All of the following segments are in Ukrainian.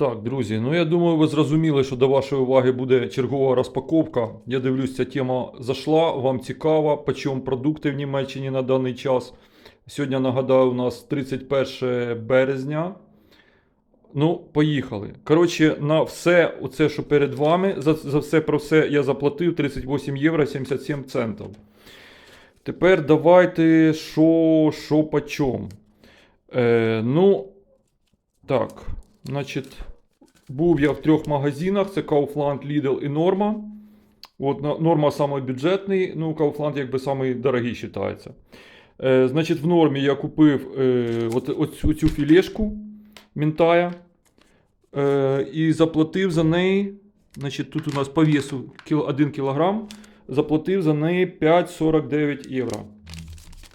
Так, друзі, ну я думаю, ви зрозуміли, що до вашої уваги буде чергова розпаковка. Я дивлюсь, ця тема зайшла, вам цікава, по продукти в Німеччині на даний час. Сьогодні, нагадаю, у нас 31 березня. Ну, поїхали. Коротше, на все, оце, що перед вами, за, за все про все я заплатив 38 євро 77 центів. Тепер давайте, що, що по чому. Е, ну, так, значить, був я в трьох магазинах: це Kaufland, Lidl і Norma. От, Норма самий бюджетний, ну, Kaufland якби самий дорогий вважається. Е, значить, в нормі я купив е, от, оцю, цю філешку мінтая е, і заплатив за неї. Значить, тут у нас по весу 1 кг. Заплатив за неї 5,49 євро.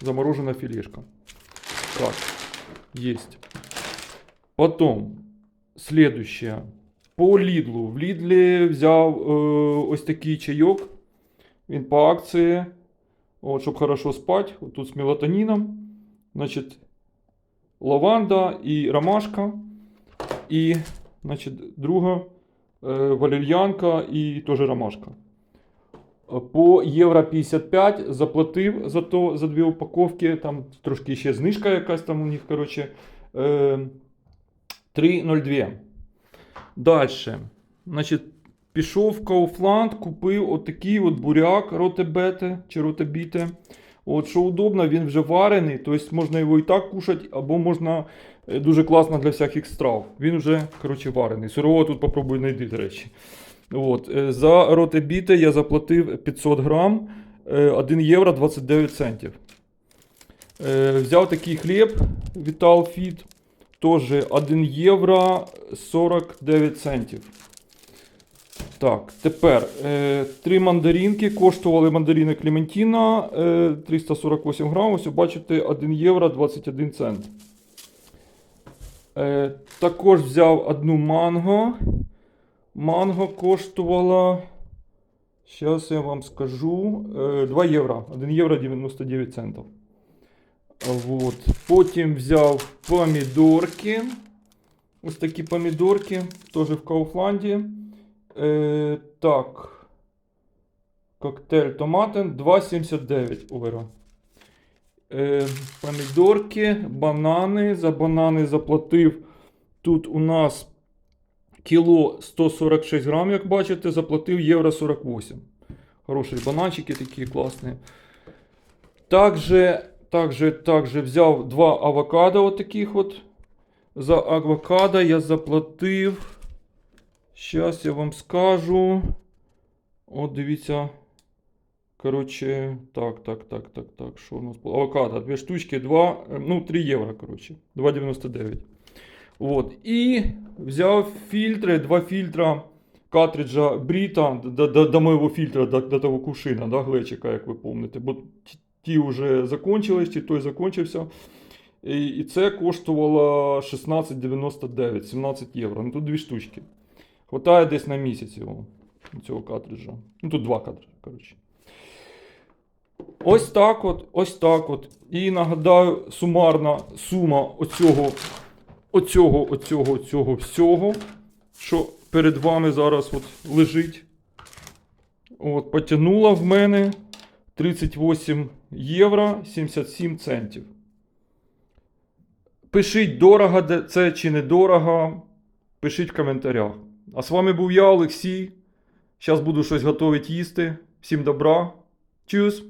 Заморожена філешка. Так, есть. Потом, следующее. По Лідлу. В Лідлі взяв е, ось такий чайок. Він по акції. От, щоб хорошо спати. От тут з мелатоніном. Значить, лаванда і ромашка. І, значить, друга е, валер'янка і теж ромашка. По євро 55 заплатив за то за дві упаковки. Там трошки ще знижка якась там у них, коротше. Е, 3,02. Далі. Значить, пішов в Kaufland, купив отакий от буряк ротебете чи ротебіте. От, що удобно, він вже варений, тобто можна його і так кушати, або можна е, дуже класно для всяких страв. Він вже коротше, варений. Сирового тут попробую знайти, до речі. От, е, за ротебіте я заплатив 500 грам, е, 1 євро 29 центів. Е, Взяв такий хліб Vital Fit, теж 1 євро 49 центів. Так, тепер е, три мандаринки коштували мандарини Клементіна е, 348 грам. Ось бачите 1 євро 21 цент. Е, також взяв одну манго. Манго коштувала. Зараз я вам скажу. е, 2 євро. 1 євро 99 центів. Вот. Потім взяв помідорки. Ось такі помідорки. Теж в Кауфланді. Е, так. Коктейль томатен 2,79 євро. Е, помідорки, банани. За банани заплатив. Тут у нас кіло 146 грам, як бачите, заплатив євро 48. Хороші бананчики такі класні. Также, также, также взяв два авокадо от таких от. За авокадо я заплатив. Зараз я вам скажу. От дивіться. Коротше, так, так, так, так, так. Що у нас було? Авокадо, дві штучки, 2, ну, 3 євро, коротше. 2,99. От. І взяв фільтри, два фільтра картриджа Бріта до, до, до моєго фільтра, до, до того кувшина, да, глечика, як ви пам'ятаєте. Бо ті- ті вже закончились, чи той закончився. І, це коштувало 16,99, 17 євро. Ну тут дві штучки. Хватає десь на місяць його, цього картриджа. Ну тут два картриджа, коротше. Ось так от, ось так от. І нагадаю, сумарна сума оцього, оцього, оцього, оцього всього, що перед вами зараз от лежить. От, потягнула в мене 38 євро 77 центів. Пишіть дорого це чи недорого. Пишіть в коментарях. А з вами був я, Олексій. Зараз буду щось готувати їсти. Всім добра. Чус!